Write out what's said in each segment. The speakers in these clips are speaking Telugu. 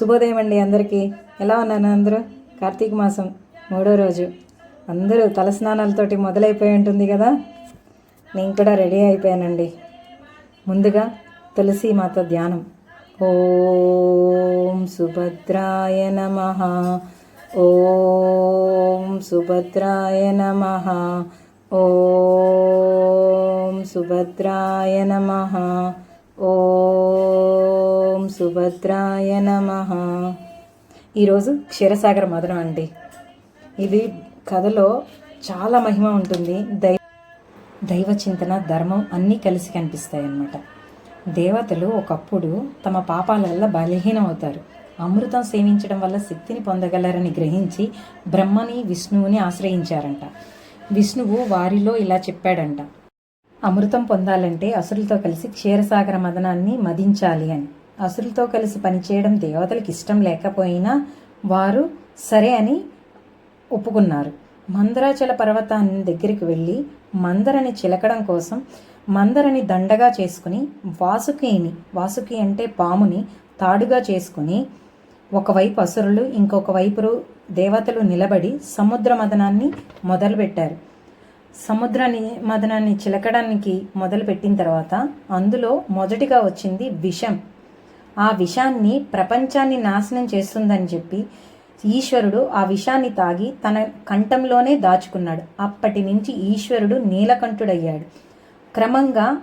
శుభోదయం అండి అందరికీ. ఎలా ఉన్నాను అందరూ? కార్తీక మాసం మూడో రోజు. అందరూ తలస్నానాలతోటి మొదలైపోయి ఉంటుంది కదా? నేను కూడా రెడీ అయిపోయానండి. ముందుగా తులసి మాత ధ్యానం. ఓం సుభద్రాయ నమ. ఓం సుభద్రాయ నమ. ఓం సుభద్రాయ నమ. ఓం సుభద్రాయ నమ. ఈరోజు క్షీరసాగర మదనం అండి. ఇది కథలో చాలా మహిమ ఉంటుంది. దై దైవ చింతన ధర్మం అన్నీ కలిసి కనిపిస్తాయి అన్నమాట దేవతలు ఒకప్పుడు తమ పాపాల వల్ల బలహీనం అవుతారు అమృతం సేవించడం వల్ల శక్తిని పొందగలరని గ్రహించి బ్రహ్మని విష్ణువుని ఆశ్రయించారంట. విష్ణువు వారిలో ఇలా చెప్పాడంట. అమృతం పొందాలంటే అసురులతో కలిసి క్షీరసాగర మదనాన్ని మదించాలి అని. అసురులతో కలిసి పనిచేయడం దేవతలకు ఇష్టం లేకపోయినా వారు సరే అని ఒప్పుకున్నారు. మందరాచల పర్వతాన్ని దగ్గరికి వెళ్ళి మందరని చిలకడం కోసం మందరని దండగా చేసుకుని వాసుకిని వాసుకి అంటే పాముని తాడుగా చేసుకుని ఒకవైపు అసురులు ఇంకొక వైపు దేవతలు నిలబడి సముద్ర మదనాన్ని మొదలుపెట్టారు. సముద్రాన్ని మదనాన్ని చిలకడానికి మొదలుపెట్టిన తర్వాత అందులో మొదటిగా వచ్చింది విషం. ఆ విషాన్ని ప్రపంచాన్ని నాశనం చేస్తుందని చెప్పి ఈశ్వరుడు ఆ విషాన్ని తాగి తన కంఠంలోనే దాచుకున్నాడు. అప్పటి నుంచి ఈశ్వరుడు నీలకంఠుడయ్యాడు. క్రమంగా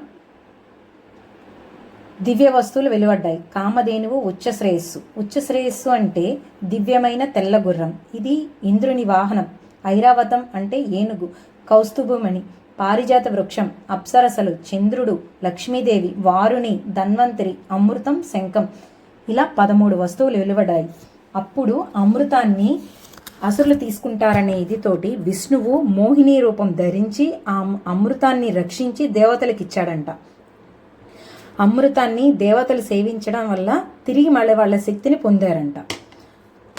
దివ్య వస్తువులు వెలువడ్డాయి. కామధేనువు ఉచ్చ శ్రేయస్సు. ఉచ్చ శ్రేయస్సు అంటే దివ్యమైన తెల్ల గుర్రం. ఇది ఇంద్రుని వాహనం. ఐరావతం అంటే ఏనుగు కౌస్తుభమణి పారిజాత వృక్షం అప్సరసలు చంద్రుడు లక్ష్మీదేవి వారుని ధన్వంతరి అమృతం శంఖం. ఇలా పదమూడు వస్తువులు వెలువడాయి. అప్పుడు అమృతాన్ని అసురులు తీసుకుంటారనే ఇది తోటి విష్ణువు మోహిని రూపం ధరించి ఆ అమృతాన్ని రక్షించి దేవతలకు ఇచ్చాడంట. అమృతాన్ని దేవతలు సేవించడం వల్ల తిరిగి మళ్ళీ వాళ్ళ శక్తిని పొందారంట.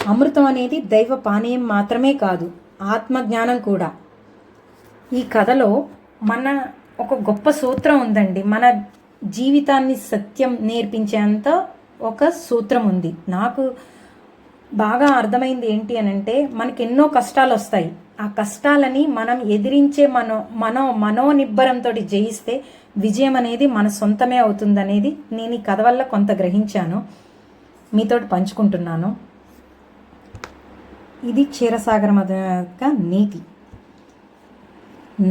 అమృతం అనేది దైవ పానీయం మాత్రమే కాదు ఆత్మజ్ఞానం కూడా. ఈ కథలో మన ఒక గొప్ప సూత్రం ఉందండి. మన జీవితాన్ని సత్యం నేర్పించేంత ఒక సూత్రం ఉంది. నాకు బాగా అర్థమైంది ఏంటి అని అంటే మనకి ఎన్నో కష్టాలు వస్తాయి ఆ కష్టాలని మనం ఎదిరించే మనో మనో మనోనిబ్బరంతో జయిస్తే విజయం అనేది మన సొంతమే అవుతుందనేది నేను ఈ కథ వల్ల కొంత గ్రహించాను. మీతోటి పంచుకుంటున్నాను. ఇది క్షీరసాగర మదక నీతి.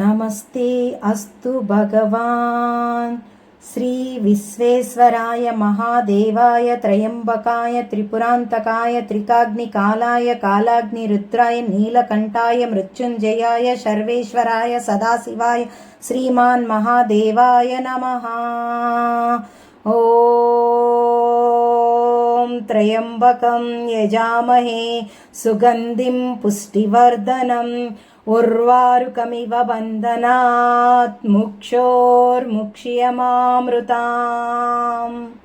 నమస్తే అస్తు భగవాన్. శ్రీ విశ్వేశ్వరాయ మహాదేవాయ త్రయంబకాయ త్రిపురాంతకాయ త్రికాగ్నికాలాయ కాలాగ్ని రుద్రాయ నీలకంఠాయ మృత్యుంజయాయ సర్వేశ్వరాయ సదాశివాయ శ్రీమాన్ మహాదేవాయ నమ. ఓ ॐ त्र्यम्बकं यजामहे सुगन्धिं पुष्टिवर्धनम् उर्वारुकमिव बन्धनात् मुक्षोर्मुक्ष्यमामृताम्।